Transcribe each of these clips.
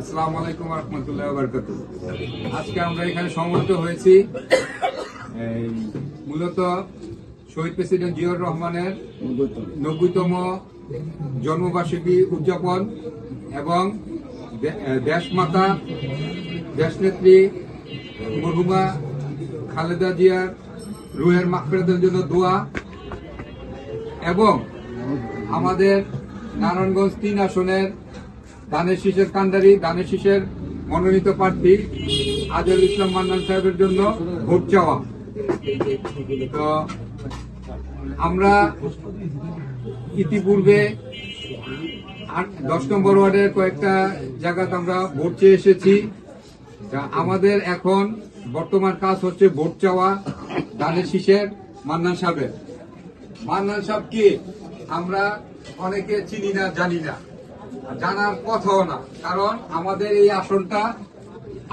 আসসালামু আলাইকুম রহমতুল্লাহ বরকত আজকে আমরা এখানে সমবেত হয়েছি মূলত শহীদ প্রেসিডেন্ট জিয়র রহমানের নব্বইতম জন্মবার্ষিকী উদযাপন এবং দেশমাতা, দেশনেত্রী মরহুমা খালেদা জিয়ার রুহের মাফেরতের জন্য দোয়া এবং আমাদের নারায়ণগঞ্জ তিন আসনের দানের শীষের কান্ডারি, দানের শীষের মনোনীত প্রার্থী আজল ইসলাম মান্নান সাহেবের জন্য ভোট চাওয়া। তো আমরা ইতিপূর্বে দশ নম্বর ওয়ার্ডের কয়েকটা জায়গাতে আমরা ভোট চেয়ে এসেছি। আমাদের এখন বর্তমান কাজ হচ্ছে ভোট চাওয়া দানের শীষের মান্নান সাহেবের। মান্নান সাহেব কি? আমরা অনেকে চিনি না, জানি না। জানার কথাও না। কারণ আমাদের এই আসনটা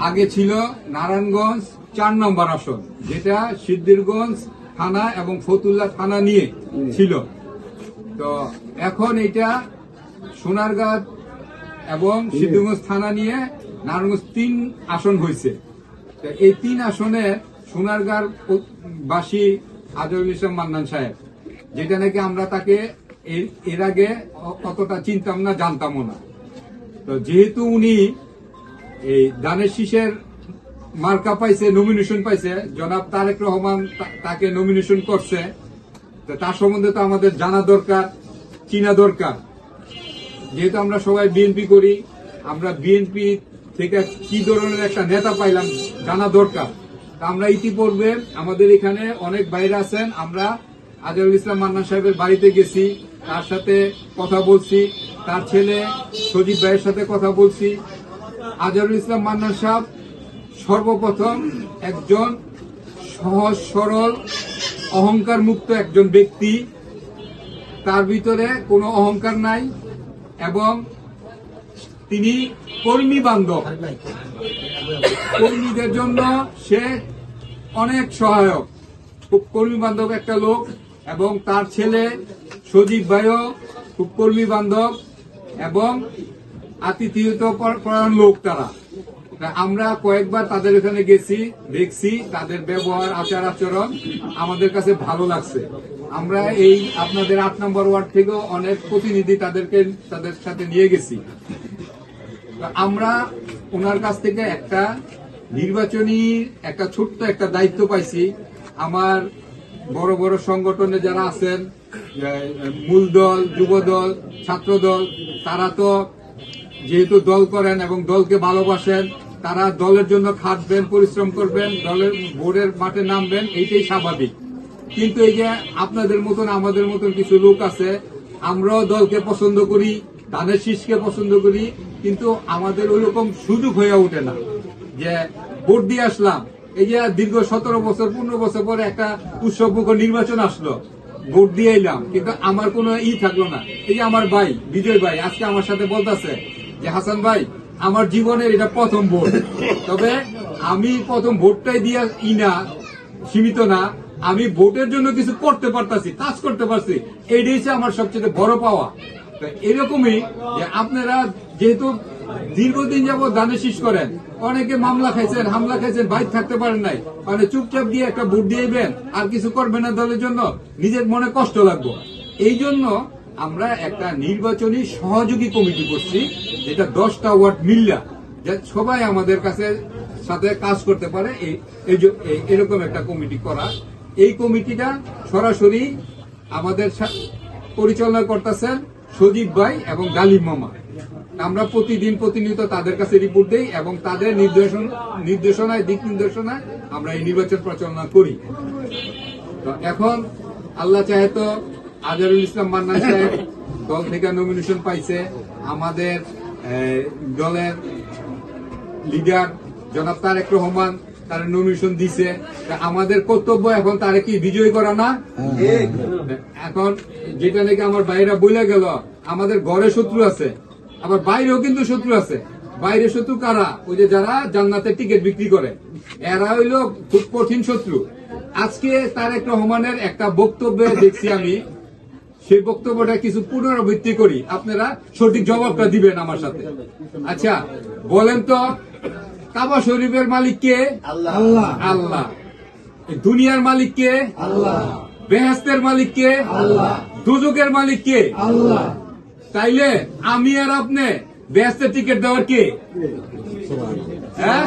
আগে ছিল নারায়ণগঞ্জ চার নম্বর আসন, যেটা সিদ্দিরগঞ্জ থানা এবং ফতুল্লা থানা নিয়ে ছিল। তো এখন এটা সোনারগাঁ এবং সিদ্ধগঞ্জ থানা নিয়ে নারায়ণগঞ্জ তিন আসন হয়েছে। এই তিন আসনে সোনারগাঁর বাসী আজরুল ইসলাম মান্নান সাহেব, যেটা নাকি আমরা তাকে এর- আগে অতটা চিনতাম না, জানতামও না। তো যেহেতু উনি এই দানের শীষের মার্কা পাইছে নমিনেশন পাইছে, জনাব তারেক রহমান তাকে নমিনেশন করছে, তো তার সম্বন্ধে তো আমাদের জানা দরকার, চিনা দরকার। যেহেতু আমরা সবাই বিএনপি করি, আমরা বিএনপি থেকে কি ধরনের একটা নেতা পাইলাম জানা দরকার। আমরা ইতিপূর্বে আমাদের এখানে অনেক বাইরে আছেন, আমরা আজহারুল ইসলাম মান্না সাহেবের বাড়িতে গেছি তার সাথে কথা বলছি। তার ছেলে সজীব ভাইয়ের সাথে কথা বলছি। আজহারুল ইসলাম মান্নান সাহেব সর্বপ্রথম একজন সহজ, সরল, অহংকার মুক্ত একজন ব্যক্তি। তার ভিতরে কোনো অহংকার নাই এবং তিনি কর্মী বান্ধব। কর্মীদের জন্য সে অনেক সহায়ক। খুব কর্মী বান্ধব একটা লোক এবং তার ছেলে সজীব ভাইও খুব কর্মী বান্ধব এবং আতিথিয়ত পরায়ণ লোক তারা। আমরা কয়েকবার তাদের এখানে গেছি, দেখছি, তাদের ব্যবহার, আচার আচরণ আমাদের কাছে ভালো লাগছে। আমরা এই আপনাদের আট নম্বর ওয়ার্ড থেকেও অনেক প্রতিনিধি তাদেরকে, তাদের সাথে নিয়ে গেছি। আমরা ওনার কাছ থেকে একটা নির্বাচনী, একটা ছোট্ট একটা দায়িত্ব পাইছি। আমার বড় বড় সংগঠনে যারা আছেন মূল দল, যুব দল, ছাত্র দল, তারা তো যেহেতু দল করেন এবং দলকে ভালোবাসেন, তারা দলের জন্য খাটবেন, পরিশ্রম করবেন, দলের বোর্ডের মাঠে নামবেন, এইটাই স্বাভাবিক। কিন্তু এই যে আপনাদের মতন, আমাদের মতন কিছু লোক আছে, আমরাও দলকে পছন্দ করি, ধানের শীষকে পছন্দ করি, কিন্তু আমাদের ওইরকম সুযোগ হয়ে ওঠে না। যে, ভোট দিয়ে আসলাম, এই যে দীর্ঘ সতেরো বছর, পনেরো বছর পরে একটা উৎসবমুখর নির্বাচন আসলো ভোট দিয়ে এলাম, কিন্তু আমার কোনো ই থাকল না। এই যে আমার ভাই, বিজয় ভাই, আজকে আমার সাথে বলতেছে যে, হাসান ভাই, আমার জীবনের এটা প্রথম ভোট। তবে আমি প্রথম ভোটটাই দিয়ে ই না, সীমিত না, আমি ভোটের জন্য কিছু করতে পারতাছি, কাজ করতে পারছি। এইটাই আমার সবচেয়ে বড় পাওয়া। এরকমই যে, আপনারা যেহেতু দীর্ঘদিন যাবত দানে শীষ করেন। অনেকে মামলা খাইছেন, হামলা খাইছেন বাইক থাকতে পারেন নাই। মানে চুপচাপ দিয়ে একটা ভোট দিয়েবেন আর কিছু করবেন না দলের জন্য। নিজের মনে কষ্ট লাগবে। এই জন্য আমরা একটা নির্বাচনী সহযোগী কমিটি করছি, যেটা দশটা ওয়ার্ড মিল্লা, যা সবাই আমাদের কাছে সাথে কাজ করতে পারে। এই- এরকম একটা কমিটি করা। এই কমিটিটা সরাসরি আমাদের পরিচালনা করতেছেন সজীব ভাই এবং গালিব মামা। আমরা প্রতিদিন প্রতিনিয়ত তাদের কাছে রিপোর্ট দেই এবং তাদের নির্দেশন নির্দেশনায় দিক নির্দেশনায় আমরা এই নির্বাচন পরিচালনা করি। তো এখন আল্লাহ চাহে তো আজহারুল ইসলাম মান্নান সাহেব দল থেকে নমিনেশন পাইছে। আমাদের দলের লিডার জনাব তারেক রহমান তার নমিনেশন দিছে। আমাদের কর্তব্য এখন তারে কি বিজয় করা না। এখন যেটা নাকি আমার বাইরা বইলা গেল আমাদের ঘরে শত্রু আছে। আবার বাইরেও কিন্তু শত্রু আছে। বাইরে শত্রু কারা? ওই যে যারা জান্নাতের টিকিট বিক্রি করে। এরা হইল খুব কঠিন শত্রু। আজকে তারেক রহমানের একটা বক্তব্য দেখছি আমি। সেই বক্তব্যটা কিছু পুনরাবৃত্তি করি। আপনারা সঠিক জবাবটা দিবেন আমার সাথে। আচ্ছা বলেন তো কাবা শরীফের মালিক কে? আল্লাহ। আল্লাহ। দুনিয়ার মালিক কে? আল্লাহ। বেহেস্তের মালিক কে? আল্লাহ। দুজুকের মালিক কে? আল্লাহ। তাইলে আমি আর আপনি বেহেস্তের টিকিট দেওয়ার কে? হ্যাঁ?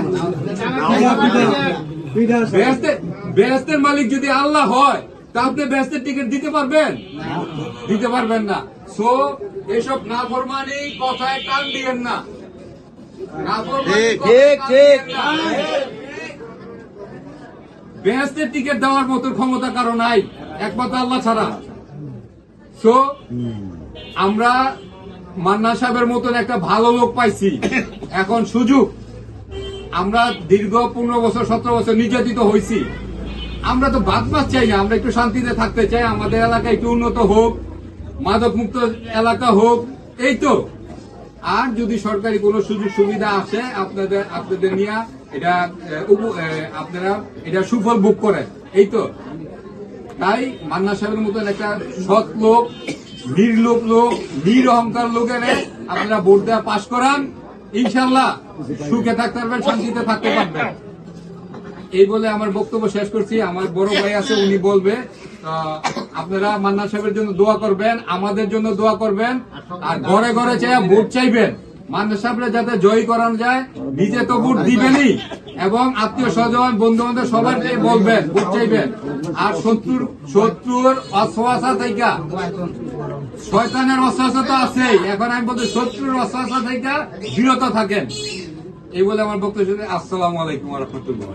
বেহেস্তের মালিক যদি আল্লাহ হয় তা আপনি বেহেস্তের টিকিট দিতে পারবেন? দিতে পারবেন না। সো এসব না। ফরমানি কথায় কান দিয়েন না। বেহেস্তের টিকিট দেওয়ার মতো ক্ষমতা কারও নাই। একমাত্র আল্লাহ ছাড়া। সো আমরা মান্না সাহেবের মতন একটা ভালো লোক পাইছি। এখন সুযোগ। আমরা দীর্ঘ পনেরো বছর, সতেরো বছর নির্যাতিত হয়েছি আমরা তো বাদ বাদ চাই না, আমরা একটু শান্তিতে থাকতে চাই, আমাদের এলাকা একটু উন্নত হোক মাদক মুক্ত এলাকা হোক, এই তো। আর যদি সরকারি কোনো সুযোগ সুবিধা আসে, আপনাদের আপনাদের নিয়ে এটা আপনারা এটা সুফল ভোগ করেন, এই তো। তাই মান্না সাহেবের মতন একটা সৎ লোক নির্লোক লোক নির অহংকার লোকের আপনারা ভোট দেওয়া পাশ করান ইনশাল্লাহ সুখে থাকতে পারবেন, শান্তিতে থাকতে পারবেন। এই বলে আমার বক্তব্য শেষ করছি। আমার বড় ভাই আছে, উনি বলবে আপনারা মান্না সাহেবের জন্য দোয়া করবেন, আমাদের জন্য দোয়া করবেন, আর ঘরে ঘরে চাই ভোট চাইবেন। মান্না সাহেবরা যাতে জয়ী করানো যায়, নিজে তো ভোট দিবেনই। এবং আত্মীয় স্বজন বন্ধু বান্ধব সবারকে বলবেন, ভোট চাইবেন। আর শত্রুর শত্রুর অশ্বাসা থেকে, শয়তানের অশ্বাসা তো আছেই। এখন আমি বলছি শত্রুর অশ্বাসা থেকে বিরত থাকেন। এই বলে আমার বক্তব্য শুনে আসসালামু আলাইকুম রহমতুল্লাহ